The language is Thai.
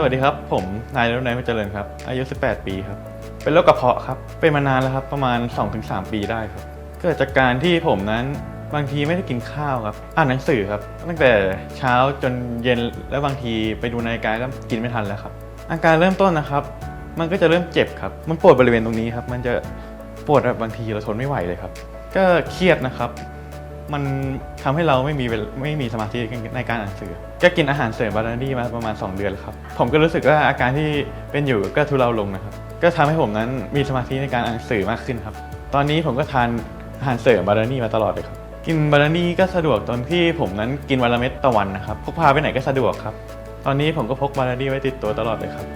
สวัสดีครับ ผมนายรุ่นนายมเจริญครับ อายุ 18 ปีครับ เป็นโรคกระเพาะครับ เป็นมานานแล้วครับ ประมาณ 2-3 ปีได้ครับ เกิดจากการที่ผมนั้นบางทีไม่ได้กินข้าวครับ อ่านหนังสือครับ ตั้งแต่เช้าจนเย็น แล้วบางทีไปดูนาฬิกาก็กินไม่ทันแล้วครับ อาการเริ่มต้นนะครับ มันก็จะเริ่มเจ็บครับ มันปวดบริเวณตรงนี้ครับ มันจะปวดแบบบางทีเราทนไม่ไหวเลยครับ ก็เครียดนะครับ มันทำให้เราไม่มีไม่มีสมาธิในการอ่านหนังสือ ก็กินอาหารเสริมบาลานี่มาประมาณ 2 เดือนแล้วครับ ผมก็รู้สึกว่าอาการที่เป็นอยู่ก็ทุเลาลงนะครับ ก็ทำให้ผมนั้นมีสมาธิในการอ่านหนังสือมากขึ้นครับ ตอนนี้ผมก็ทานอาหารเสริมบาลานี่มาตลอดเลยครับ กินบาลานี่ก็สะดวกตอนที่ผมนั้นกินวันละเม็ดต่อวันนะครับ พกพาไปไหนก็สะดวกครับ ตอนนี้ผมก็พกบาลานี่ไว้ติดตัวตลอดเลยครับ